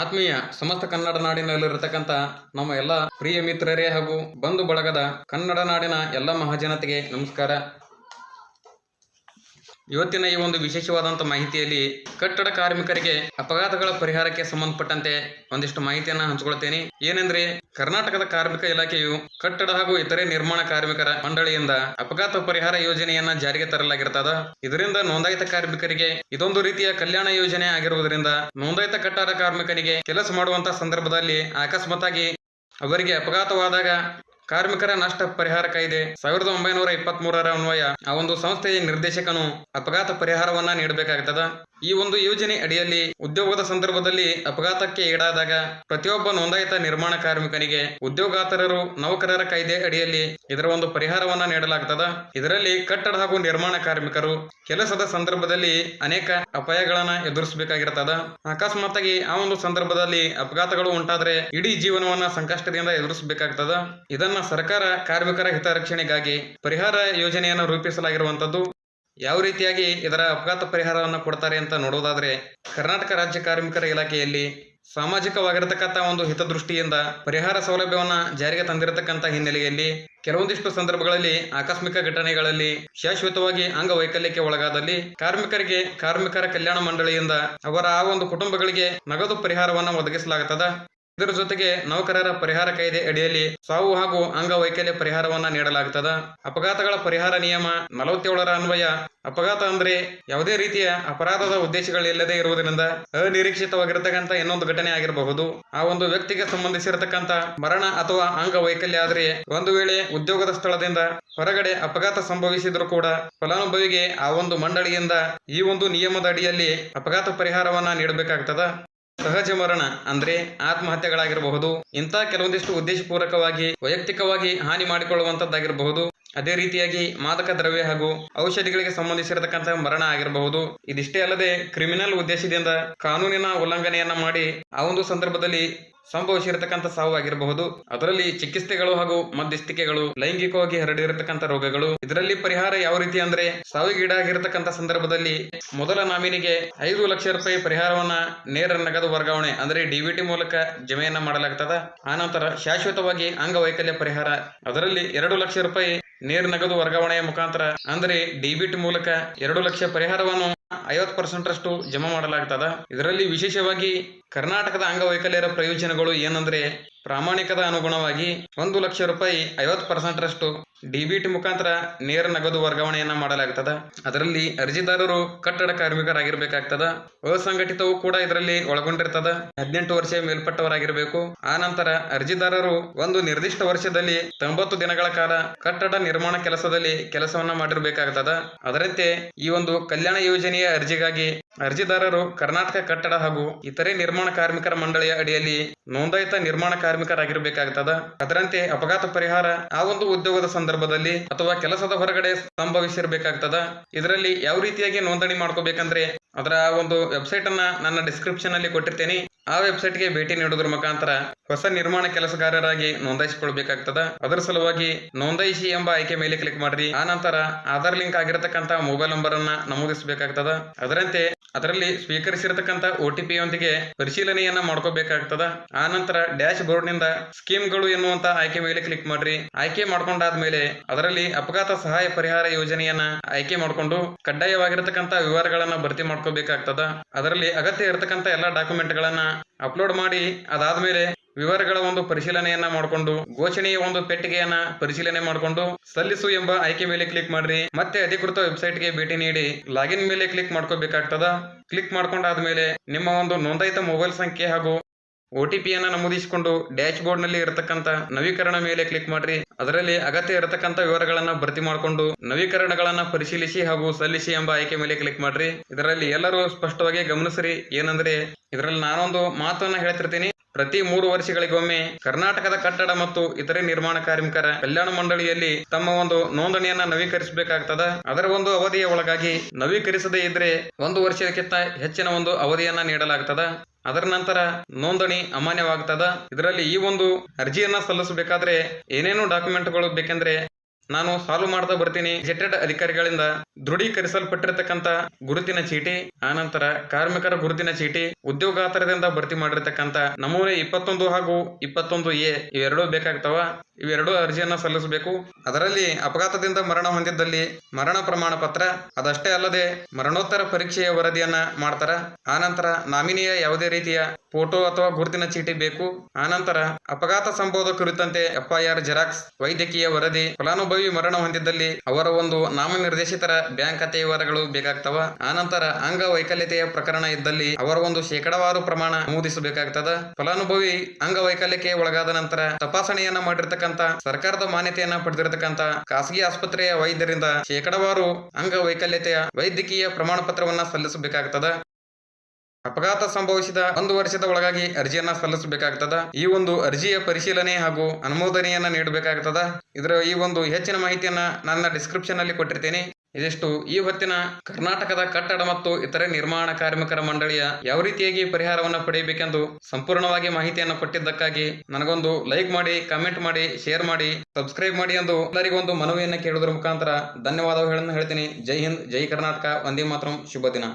ಆತ್ಮೀಯ ಸಮಸ್ತ ಕನ್ನಡ ನಾಡಿನಲ್ಲಿರತಕ್ಕಂಥ ನಮ್ಮ ಎಲ್ಲ ಪ್ರಿಯ ಮಿತ್ರರೇ ಹಾಗೂ ಬಂಧು ಬಳಗದ ಕನ್ನಡ ನಾಡಿನ ಎಲ್ಲ ಮಹಾಜನತೆಗೆ ನಮಸ್ಕಾರ. ಇವತ್ತಿನ ಈ ಒಂದು ವಿಶೇಷವಾದಂಥ ಮಾಹಿತಿಯಲ್ಲಿ ಕಟ್ಟಡ ಕಾರ್ಮಿಕರಿಗೆ ಅಪಘಾತಗಳ ಪರಿಹಾರಕ್ಕೆ ಸಂಬಂಧಪಟ್ಟಂತೆ ಒಂದಿಷ್ಟು ಮಾಹಿತಿಯನ್ನ ಹಂಚಿಕೊಳ್ತೇನೆ. ಏನೆಂದ್ರೆ ಕರ್ನಾಟಕದ ಕಾರ್ಮಿಕ ಇಲಾಖೆಯು ಕಟ್ಟಡ ಹಾಗೂ ಇತರೆ ನಿರ್ಮಾಣ ಕಾರ್ಮಿಕರ ಮಂಡಳಿಯಿಂದ ಅಪಘಾತ ಪರಿಹಾರ ಯೋಜನೆಯನ್ನ ಜಾರಿಗೆ ತರಲಾಗಿರ್ತದ. ಇದರಿಂದ ನೋಂದಾಯಿತ ಕಾರ್ಮಿಕರಿಗೆ ಇದೊಂದು ರೀತಿಯ ಕಲ್ಯಾಣ ಯೋಜನೆ ಆಗಿರುವುದರಿಂದ ನೋಂದಾಯಿತ ಕಟ್ಟಡ ಕಾರ್ಮಿಕರಿಗೆ ಕೆಲಸ ಮಾಡುವಂತಹ ಸಂದರ್ಭದಲ್ಲಿ ಅಕಸ್ಮಾತ್ ಅವರಿಗೆ ಅಪಘಾತವಾದಾಗ ಕಾರ್ಮಿಕರ ನಷ್ಟ ಪರಿಹಾರ ಕಾಯ್ದೆ. ಸಾವಿರದ ಒಂಬೈನೂರ ಇಪ್ಪತ್ತ್ ಮೂರರ ಅನ್ವಯ, ಆ ಒಂದು ಸಂಸ್ಥೆಯ ನಿರ್ದೇಶಕನು ಅಪಘಾತ ಪರಿಹಾರವನ್ನ ನೀಡಬೇಕಾಗ್ತದ. ಈ ಒಂದು ಯೋಜನೆ ಅಡಿಯಲ್ಲಿ ಉದ್ಯೋಗದ ಸಂದರ್ಭದಲ್ಲಿ ಅಪಘಾತಕ್ಕೆ ಈಡಾದಾಗ ಪ್ರತಿಯೊಬ್ಬ ನೋಂದಾಯಿತ ನಿರ್ಮಾಣ ಕಾರ್ಮಿಕನಿಗೆ ಉದ್ಯೋಗಾತರರು ನೌಕರರ ಕಾಯ್ದೆ ಅಡಿಯಲ್ಲಿ ಇದರ ಒಂದು ಪರಿಹಾರವನ್ನ ನೀಡಲಾಗ್ತದ. ಇದರಲ್ಲಿ ಕಟ್ಟಡ ಹಾಗೂ ನಿರ್ಮಾಣ ಕಾರ್ಮಿಕರು ಕೆಲಸದ ಸಂದರ್ಭದಲ್ಲಿ ಅನೇಕ ಅಪಾಯಗಳನ್ನ ಎದುರಿಸಬೇಕಾಗಿರ್ತದ. ಅಕಸ್ಮಾತ್ತಾಗಿ ಆ ಒಂದು ಸಂದರ್ಭದಲ್ಲಿ ಅಪಘಾತಗಳು ಉಂಟಾದ್ರೆ ಇಡೀ ಜೀವನವನ್ನ ಸಂಕಷ್ಟದಿಂದ ಎದುರಿಸಬೇಕಾಗ್ತದ. ಇದನ್ನ ಸರ್ಕಾರ ಕಾರ್ಮಿಕರ ಹಿತರಕ್ಷಣೆಗಾಗಿ ಪರಿಹಾರ ಯೋಜನೆಯನ್ನು ರೂಪಿಸಲಾಗಿರುವಂತದ್ದು ಯಾವ ರೀತಿಯಾಗಿ ಇದರ ಅಪಘಾತ ಪರಿಹಾರವನ್ನು ಕೊಡ್ತಾರೆ ಅಂತ ನೋಡೋದಾದ್ರೆ ಕರ್ನಾಟಕ ರಾಜ್ಯ ಕಾರ್ಮಿಕರ ಇಲಾಖೆಯಲ್ಲಿ ಸಾಮಾಜಿಕವಾಗಿರತಕ್ಕಂಥ ಒಂದು ಹಿತದೃಷ್ಟಿಯಿಂದ ಪರಿಹಾರ ಸೌಲಭ್ಯವನ್ನ ಜಾರಿಗೆ ತಂದಿರತಕ್ಕಂಥ ಹಿನ್ನೆಲೆಯಲ್ಲಿ ಕೆಲವೊಂದಿಷ್ಟು ಸಂದರ್ಭಗಳಲ್ಲಿ ಆಕಸ್ಮಿಕ ಘಟನೆಗಳಲ್ಲಿ ಶಾಶ್ವತವಾಗಿ ಅಂಗವೈಕಲ್ಯಕ್ಕೆ ಒಳಗಾದಲ್ಲಿ ಕಾರ್ಮಿಕರಿಗೆ, ಕಾರ್ಮಿಕರ ಕಲ್ಯಾಣ ಮಂಡಳಿಯಿಂದ ಅವರ ಆ ಒಂದು ಕುಟುಂಬಗಳಿಗೆ ನಗದು ಪರಿಹಾರವನ್ನ ಒದಗಿಸಲಾಗುತ್ತದೆ ಇದರ ಜೊತೆಗೆ ನೌಕರರ ಪರಿಹಾರ ಕಾಯ್ದೆ ಅಡಿಯಲ್ಲಿ ಸಾವು ಹಾಗೂ ಅಂಗವೈಕಲ್ಯ ಪರಿಹಾರವನ್ನ ನೀಡಲಾಗುತ್ತದೆ ಅಪಘಾತಗಳ ಪರಿಹಾರ ನಿಯಮ ನಲವತ್ತೇಳರ ಅನ್ವಯ ಅಪಘಾತ ಅಂದ್ರೆ ಯಾವುದೇ ರೀತಿಯ ಅಪರಾಧದ ಉದ್ದೇಶಗಳಿಲ್ಲದೆ ಇರುವುದರಿಂದ ಅನಿರೀಕ್ಷಿತವಾಗಿರತಕ್ಕಂಥ ಇನ್ನೊಂದು ಘಟನೆ ಆಗಿರಬಹುದು. ಆ ಒಂದು ವ್ಯಕ್ತಿಗೆ ಸಂಬಂಧಿಸಿರತಕ್ಕಂಥ ಮರಣ ಅಥವಾ ಅಂಗವೈಕಲ್ಯ ಆದರೆ ಒಂದು ವೇಳೆ ಉದ್ಯೋಗದ ಸ್ಥಳದಿಂದ ಹೊರಗಡೆ ಅಪಘಾತ ಸಂಭವಿಸಿದರೂ ಕೂಡ ಫಲಾನುಭವಿಗೆ ಆ ಒಂದು ಮಂಡಳಿಯಿಂದ ಈ ಒಂದು ನಿಯಮದ ಅಡಿಯಲ್ಲಿ ಅಪಘಾತ ಪರಿಹಾರವನ್ನ ನೀಡಬೇಕಾಗ್ತದ. ಸಹಜ ಮರಣ ಅಂದ್ರೆ ಆತ್ಮಹತ್ಯೆಗಳಾಗಿರಬಹುದು. ಇಂತಹ ಕೆಲವೊಂದಿಷ್ಟು ಉದ್ದೇಶಪೂರ್ವಕವಾಗಿ ವೈಯಕ್ತಿಕವಾಗಿ ಹಾನಿ ಮಾಡಿಕೊಳ್ಳುವಂತದ್ದಾಗಿರಬಹುದು ಅದೇ ರೀತಿಯಾಗಿ ಮಾದಕ ದ್ರವ್ಯ ಹಾಗೂ ಔಷಧಿಗಳಿಗೆ ಸಂಬಂಧಿಸಿರತಕ್ಕಂತಹ ಮರಣ ಆಗಿರಬಹುದು. ಇದಿಷ್ಟೇ ಅಲ್ಲದೆ ಕ್ರಿಮಿನಲ್ ಉದ್ದೇಶದಿಂದ ಕಾನೂನಿನ ಉಲ್ಲಂಘನೆಯನ್ನ ಮಾಡಿ ಆ ಒಂದು ಸಂದರ್ಭದಲ್ಲಿ ಸಂಭವಿಸಿರತಕ್ಕಂಥ ಸಾವು ಆಗಿರಬಹುದು. ಅದರಲ್ಲಿ ಚಿಕಿತ್ಸೆಗಳು ಹಾಗೂ ಮಧ್ಯಸ್ಥಿಕೆಗಳು, ಲೈಂಗಿಕವಾಗಿ ಹರಡಿರತಕ್ಕಂಥ ರೋಗಗಳು, ಇದರಲ್ಲಿ ಪರಿಹಾರ ಯಾವ ರೀತಿ ಅಂದ್ರೆ ಸಾವಿಗೀಡಾಗಿರತಕ್ಕಂಥ ಸಂದರ್ಭದಲ್ಲಿ ಮೊದಲ ನಾಮಿನಿಗೆ ಐದು ಲಕ್ಷ ರೂಪಾಯಿ ಪರಿಹಾರವನ್ನ ನೇರ ನಗದು ವರ್ಗಾವಣೆ ಅಂದ್ರೆ ಡಿಬಿಟಿ ಮೂಲಕ ಜಮೆಯನ್ನ ಮಾಡಲಾಗ್ತದ. ಆನಂತರ ಶಾಶ್ವತವಾಗಿ ಅಂಗವೈಕಲ್ಯ ಪರಿಹಾರ, ಅದರಲ್ಲಿ ಎರಡು ಲಕ್ಷ ರೂಪಾಯಿ ನೇರ ನಗದು ವರ್ಗಾವಣೆಯ ಮುಖಾಂತರ. ಅಂದ್ರೆ ಡಿಬಿಟ್ ಮೂಲಕ ಎರಡು ಲಕ್ಷ ಪರಿಹಾರವನ್ನು ಐವತ್ತು ಪರ್ಸೆಂಟ್ ರಷ್ಟು ಜಮಾ ಮಾಡಲಾಗ್ತದ. ಇದರಲ್ಲಿ ವಿಶೇಷವಾಗಿ ಕರ್ನಾಟಕದ ಅಂಗವೈಕಲ್ಯರ ಪ್ರಯೋಜನಗಳು ಏನಂದ್ರೆ ಪ್ರಾಮಾಣಿಕದ ಅನುಗುಣವಾಗಿ ಒಂದು ಲಕ್ಷ ರೂಪಾಯಿ ಐವತ್ತು ಪರ್ಸೆಂಟ್ ರಷ್ಟು ಡಿಬಿಟಿ ಮುಖಾಂತರ ನೇರ ನಗದು ವರ್ಗಾವಣೆಯನ್ನ ಮಾಡಲಾಗ್ತದ. ಅದರಲ್ಲಿ ಅರ್ಜಿದಾರರು ಕಟ್ಟಡ ಕಾರ್ಮಿಕರಾಗಿರ್ಬೇಕಾಗ್ತದ. ಅಸಂಘಟಿತವು ಕೂಡ ಇದರಲ್ಲಿ ಒಳಗೊಂಡಿರ್ತದ. ಹದಿನೆಂಟು ವರ್ಷ ಮೇಲ್ಪಟ್ಟವರಾಗಿರಬೇಕು. ಆ ನಂತರ ಅರ್ಜಿದಾರರು ಒಂದು ನಿರ್ದಿಷ್ಟ ವರ್ಷದಲ್ಲಿ ತೊಂಬತ್ತು ದಿನಗಳ ಕಾಲ ಕಟ್ಟಡ ನಿರ್ಮಾಣ ಕೆಲಸದಲ್ಲಿ ಕೆಲಸವನ್ನ ಮಾಡಿರ್ಬೇಕಾಗ್ತದ. ಅದರಂತೆ ಈ ಒಂದು ಕಲ್ಯಾಣ ಯೋಜನೆಯ ಅರ್ಜಿಗಾಗಿ ಅರ್ಜಿದಾರರು ಕರ್ನಾಟಕ ಕಟ್ಟಡ ಹಾಗೂ ಇತರೆ ನಿರ್ಮಾಣ ಕಾರ್ಮಿಕರ ಮಂಡಳಿಯ ಅಡಿಯಲ್ಲಿ ನೋಂದಾಯಿತ ನಿರ್ಮಾಣ ಕಾರ್ಮಿಕರಾಗಿರಬೇಕಾಗುತ್ತದೆ ಅದರಂತೆ ಅಪಘಾತ ಪರಿಹಾರ ಆ ಒಂದು ಉದ್ಯೋಗದ ಸಂದರ್ಭದಲ್ಲಿ ಅಥವಾ ಕೆಲಸದ ಹೊರಗಡೆ ಸಂಭವಿಸಿರಬೇಕಾಗ್ತದೆ. ಇದರಲ್ಲಿ ಯಾವ ರೀತಿಯಾಗಿ ನೋಂದಣಿ ಮಾಡ್ಕೋಬೇಕಂದ್ರೆ ಅದರ ಒಂದು ವೆಬ್ಸೈಟ್ ಅನ್ನ ನನ್ನ ಡಿಸ್ಕ್ರಿಪ್ಷನ್ ಅಲ್ಲಿ ಕೊಟ್ಟಿರ್ತೇನೆ. ಆ ವೆಬ್ಸೈಟ್ಗೆ ಭೇಟಿ ನೀಡೋದ್ರ ಮುಖಾಂತರ ಹೊಸ ನಿರ್ಮಾಣ ಕೆಲಸಗಾರರಾಗಿ ನೋಂದಾಯಿಸಿಕೊಳ್ಬೇಕಾಗ್ತದ ಅದರ ಸಲುವಾಗಿ ನೋಂದಾಯಿಸಿ ಎಂಬ ಆಯ್ಕೆ ಮೇಲೆ ಕ್ಲಿಕ್ ಮಾಡ್ರಿ. ಆ ನಂತರ ಆಧಾರ್ ಲಿಂಕ್ ಆಗಿರತಕ್ಕಂತ ಮೊಬೈಲ್ ನಂಬರ್ ಅನ್ನ ನಮೂದಿಸಬೇಕಾಗ್ತದ. ಅದರಂತೆ ಅದರಲ್ಲಿ ಸ್ವೀಕರಿಸಿರತಕ್ಕಂತ ಒ ಟಿ ಯೊಂದಿಗೆ ಪರಿಶೀಲನೆಯನ್ನ ಮಾಡ್ಕೋಬೇಕಾಗ್ತದ. ಆ ನಂತರ ಡ್ಯಾಶ್ ಬೋರ್ಡ್ನಿಂದ ಸ್ಕೀಮ್ಗಳು ಎನ್ನುವಂತ ಆಯ್ಕೆ ಮೇಲೆ ಕ್ಲಿಕ್ ಮಾಡ್ರಿ. ಆಯ್ಕೆ ಮಾಡ್ಕೊಂಡಾದ್ಮೇಲೆ ಅದರಲ್ಲಿ ಅಪಘಾತ ಸಹಾಯ ಪರಿಹಾರ ಯೋಜನೆಯನ್ನ ಆಯ್ಕೆ ಮಾಡ್ಕೊಂಡು ಕಡ್ಡಾಯವಾಗಿರತಕ್ಕಂತ ವಿವರಗಳನ್ನ ಭರ್ತಿ ಮಾಡ್ಕೋಬೇಕಾಗ್ತದ. ಅದರಲ್ಲಿ ಅಗತ್ಯ ಇರತಕ್ಕಂತ ಎಲ್ಲಾ ಡಾಕ್ಯುಮೆಂಟ್ ಗಳನ್ನ ಅಪ್ಲೋಡ್ ಮಾಡಿ, ಅದಾದ್ಮೇಲೆ ವಿವರಗಳ ಒಂದು ಪರಿಶೀಲನೆಯನ್ನ ಮಾಡಿಕೊಂಡು, ಘೋಷಣೆಯ ಒಂದು ಪೆಟ್ಟಿಗೆಯನ್ನ ಪರಿಶೀಲನೆ ಮಾಡಿಕೊಂಡು ಸಲ್ಲಿಸು ಎಂಬ ಆಯ್ಕೆ ಮೇಲೆ ಕ್ಲಿಕ್ ಮಾಡ್ರಿ. ಮತ್ತೆ ಅಧಿಕೃತ ವೆಬ್ಸೈಟ್ಗೆ ಭೇಟಿ ನೀಡಿ ಲಾಗಿನ್ ಮೇಲೆ ಕ್ಲಿಕ್ ಮಾಡ್ಕೋಬೇಕಾಗ್ತದ. ಕ್ಲಿಕ್ ಮಾಡ್ಕೊಂಡಾದ್ಮೇಲೆ ನಿಮ್ಮ ಒಂದು ನೋಂದಾಯಿತ ಮೊಬೈಲ್ ಸಂಖ್ಯೆ ಹಾಗೂ ಒ ಟಿ ನಮೂದಿಸಿಕೊಂಡು ಡ್ಯಾಶ್ ಬೋರ್ಡ್ನಲ್ಲಿ ಇರತಕ್ಕಂತ ನವೀಕರಣ ಮೇಲೆ ಕ್ಲಿಕ್ ಮಾಡ್ರಿ. ಅದರಲ್ಲಿ ಅಗತ್ಯ ಇರತಕ್ಕಂತ ವಿವರಗಳನ್ನ ಭರ್ತಿ ಮಾಡಿಕೊಂಡು ನವೀಕರಣಗಳನ್ನ ಪರಿಶೀಲಿಸಿ ಹಾಗೂ ಸಲ್ಲಿಸಿ ಎಂಬ ಆಯ್ಕೆ ಮೇಲೆ ಕ್ಲಿಕ್ ಮಾಡ್ರಿ. ಇದರಲ್ಲಿ ಎಲ್ಲರೂ ಸ್ಪಷ್ಟವಾಗಿ ಗಮನಿಸ್ರಿ. ಏನಂದ್ರೆ, ಇದರಲ್ಲಿ ನಾನೊಂದು ಮಾತನ್ನ ಹೇಳ್ತಿರ್ತೀನಿ. ಪ್ರತಿ ಮೂರು ವರ್ಷಗಳಿಗೊಮ್ಮೆ ಕರ್ನಾಟಕದ ಕಟ್ಟಡ ಮತ್ತು ಇತರೆ ನಿರ್ಮಾಣ ಕಾರ್ಮಿಕರ ಕಲ್ಯಾಣ ಮಂಡಳಿಯಲ್ಲಿ ತಮ್ಮ ಒಂದು ನೋಂದಣಿಯನ್ನ ನವೀಕರಿಸಬೇಕಾಗ್ತದ. ಅದರ ಒಂದು ಅವಧಿಯ ಒಳಗಾಗಿ ನವೀಕರಿಸದೇ ಇದ್ರೆ ಒಂದು ವರ್ಷಕ್ಕಿಂತ ಹೆಚ್ಚಿನ ಒಂದು ಅವಧಿಯನ್ನ ನೀಡಲಾಗ್ತದ. ಅದರ ನಂತರ ನೋಂದಣಿ ಅಮಾನ್ಯವಾಗ್ತದ. ಇದರಲ್ಲಿ ಈ ಒಂದು ಅರ್ಜಿಯನ್ನ ಸಲ್ಲಿಸಬೇಕಾದ್ರೆ ಏನೇನು ಡಾಕ್ಯುಮೆಂಟ್ಗಳು ಬೇಕೆಂದ್ರೆ ನಾನು ಸಾಲ್ವ್ ಮಾಡ್ತಾ ಬರ್ತೀನಿ. ಜೆಟೆಡ್ ಅಧಿಕಾರಿಗಳಿಂದ ದೃಢೀಕರಿಸಲ್ಪಟ್ಟಿರತಕ್ಕಂತ ಗುರುತಿನ ಚೀಟಿ, ಆನಂತರ ಕಾರ್ಮಿಕರ ಗುರುತಿನ ಚೀಟಿ ಉದ್ಯೋಗಾತರದಿಂದ ಭರ್ತಿ ಮಾಡಿರತಕ್ಕಂತ ನಮೂನೆ ಇಪ್ಪತ್ತೊಂದು ಹಾಗೂ ಇಪ್ಪತ್ತೊಂದು ಎ ಇವೆರಡೂ ಬೇಕಾಗ್ತಾವ. ಇವೆರಡು ಅರ್ಜಿಯನ್ನ ಸಲ್ಲಿಸಬೇಕು. ಅದರಲ್ಲಿ ಅಪಘಾತದಿಂದ ಮರಣ ಹೊಂದಿದ್ದಲ್ಲಿ ಮರಣ ಪ್ರಮಾಣ ಪತ್ರ, ಅದಷ್ಟೇ ಅಲ್ಲದೆ ಮರಣೋತ್ತರ ಪರೀಕ್ಷೆಯ ವರದಿಯನ್ನ ಮಾಡ್ತಾರ. ಆನಂತರ ನಾಮಿನಿಯ ಯಾವುದೇ ರೀತಿಯ ಫೋಟೋ ಅಥವಾ ಗುರುತಿನ ಚೀಟಿ ಬೇಕು. ಆನಂತರ ಅಪಘಾತ ಸಂಭವದ ಕುರಿತಂತೆ ಎಫ್ಐಆರ್, ಜೆರಾಕ್ಸ್, ವೈದ್ಯಕೀಯ ವರದಿ, ಫಲಾನುಭವಿ ಮರಣ ಹೊಂದಿದ್ದಲ್ಲಿ ಅವರ ಒಂದು ನಾಮನಿರ್ದೇಶಿತರ ಬ್ಯಾಂಕ್ ಖಾತೆ ವಿವರಗಳು ಬೇಕಾಗ್ತವ. ಆನಂತರ ಅಂಗವೈಕಲ್ಯತೆಯ ಪ್ರಕರಣ ಇದ್ದಲ್ಲಿ ಅವರ ಒಂದು ಶೇಕಡವಾರು ಪ್ರಮಾಣ ನಮೂದಿಸಬೇಕಾಗ್ತದ. ಫಲಾನುಭವಿ ಅಂಗವೈಕಲ್ಯಕ್ಕೆ ಒಳಗಾದ ನಂತರ ತಪಾಸಣೆಯನ್ನ ಮಾಡಿರ್ತಕ್ಕಂತ ಸರ್ಕಾರದ ಮಾನ್ಯತೆಯನ್ನ ಪಡೆದಿರತಕ್ಕಂಥ ಖಾಸಗಿ ಆಸ್ಪತ್ರೆಯ ವೈದ್ಯರಿಂದ ಶೇಕಡವಾರು ಅಂಗವೈಕಲ್ಯತೆಯ ವೈದ್ಯಕೀಯ ಪ್ರಮಾಣ ಪತ್ರವನ್ನ ಸಲ್ಲಿಸಬೇಕಾಗ್ತದ. ಅಪಘಾತ ಸಂಭವಿಸಿದ ಒಂದು ವರ್ಷದ ಒಳಗಾಗಿ ಅರ್ಜಿಯನ್ನ ಸಲ್ಲಿಸಬೇಕಾಗ್ತದ. ಈ ಒಂದು ಅರ್ಜಿಯ ಪರಿಶೀಲನೆ ಹಾಗೂ ಅನುಮೋದನೆಯನ್ನ ನೀಡಬೇಕಾಗ್ತದ. ಇದರ ಈ ಒಂದು ಹೆಚ್ಚಿನ ಮಾಹಿತಿಯನ್ನ ನನ್ನ ಡಿಸ್ಕ್ರಿಪ್ಷನ್ ಅಲ್ಲಿ ಕೊಟ್ಟಿರ್ತೇನೆ. ಇದಿಷ್ಟು ಈ ಹೊತ್ತಿನ ಕರ್ನಾಟಕದ ಕಟ್ಟಡ ಮತ್ತು ಇತರೆ ನಿರ್ಮಾಣ ಕಾರ್ಮಿಕರ ಮಂಡಳಿಯ ಯಾವ ರೀತಿಯಾಗಿ ಪರಿಹಾರವನ್ನು ಪಡೆಯಬೇಕೆಂದು ಸಂಪೂರ್ಣವಾಗಿ ಮಾಹಿತಿಯನ್ನು ಕೊಟ್ಟಿದ್ದಕ್ಕಾಗಿ ನನಗೊಂದು ಲೈಕ್ ಮಾಡಿ ಕಮೆಂಟ್ ಮಾಡಿ ಶೇರ್ ಮಾಡಿ ಸಬ್ಸ್ಕ್ರೈಬ್ ಮಾಡಿ ಎಂದು ಎಲ್ಲರಿಗೊಂದು ಮನವಿಯನ್ನು ಕೇಳುವುದರ ಮುಖಾಂತರ ಧನ್ಯವಾದಗಳನ್ನು ಹೇಳ್ತೀನಿ. ಜೈ ಹಿಂದ್, ಜೈ ಕರ್ನಾಟಕ ಒಂದೇ ಮಾತ್ರ, ಶುಭ ದಿನ.